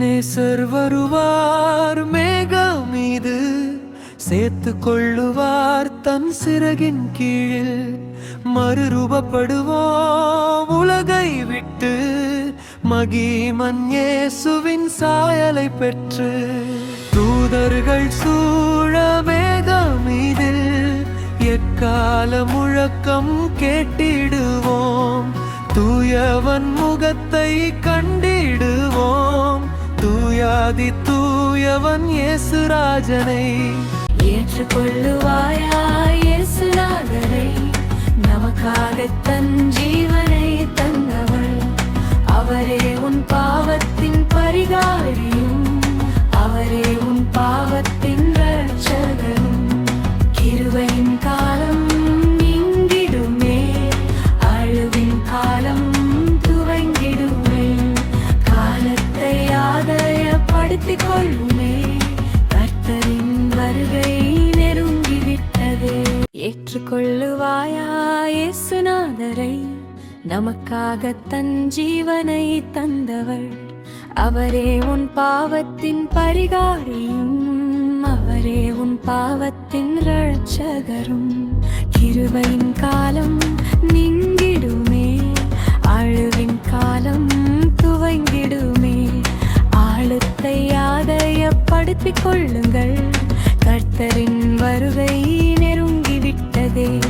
நேசர் வருவார் மேகம் மீது. சேர்த்து கொள்ளுவார் தன் சிறகின் கீழில். மறுரூபப்படுவோம் உலகை விட்டு. மகிமன் இயேசுவின் சாயலை பெற்று. தூதர்கள் சூழ மேகம் மீதில். எக்கால முழக்கம் கேட்டிடுவோம். தூயவன் முகத்தை கண்டிடுவோம் ஆதி தூயவன் இயேசுராஜனை ஏற்றுக்கொள்ளுவாயா இயேசுநாதரை நமக்காக தன் ஜீவ வருகை நெருங்கிவிட்டது. ஏற்றுக்கொள்ளுவாயா இயேசுநாதரை? நமக்காக தன் ஜீவனை தந்தவர் அவரே உன் பாவத்தின் பரிகாரியும் அவரே உன் பாவத்தின் ரட்சகரும் கிருபையின் காலம் நீங்கிடுமே அழுவின் காலம் துவங்கிடுமே. ஆழத்தை ஆதயப்படுத்திக் கொள்ளுங்கள். கர்த்தரின் வருகை நெருங்கிவிட்டதே.